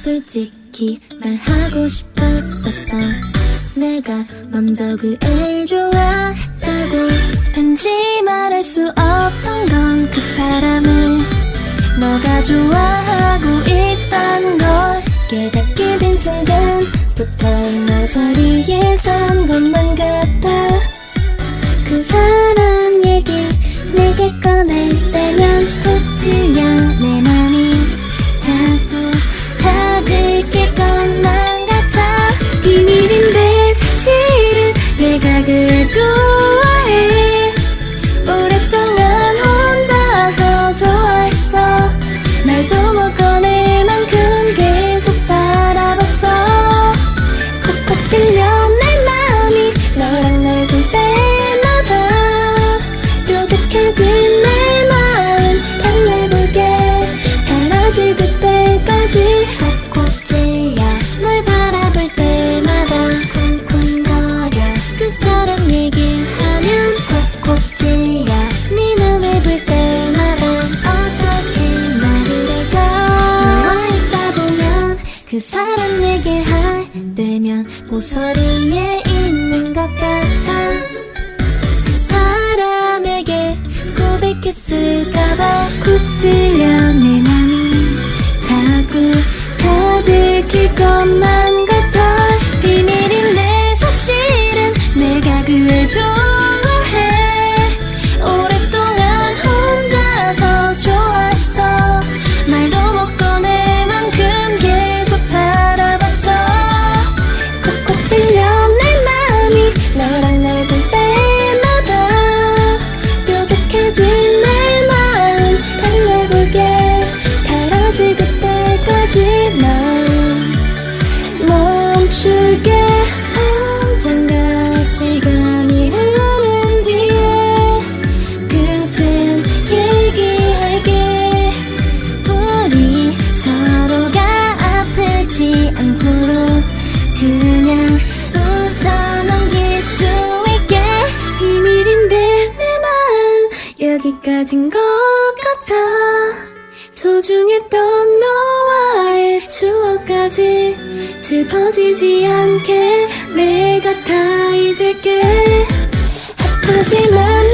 솔직히 말하고 싶었었어. 내가 먼저 그 애를 좋아했다고. 단지 말할 수 없던 건 그 사람을 너가 좋아하고 있다는 걸 깨닫게 된 순간부터 모서리에 선 것만 같아. 그 사람 얘기 내게 꺼낼 때면 사람 할 때면 모서리에 있는 것 같아. 그 사람에게 고백했을까봐 쿡 찔려 난 멈출게. 언젠가 시간이 흐른 뒤에 그땐 얘기할게. 우리 서로가 아프지 않도록 그냥 웃어 넘길 수 있게. 비밀인데 내 마음 여기까진 것 같아 소중했던 너와의 추억까지 슬퍼지지 않게 내가 다 잊을게. 아프지만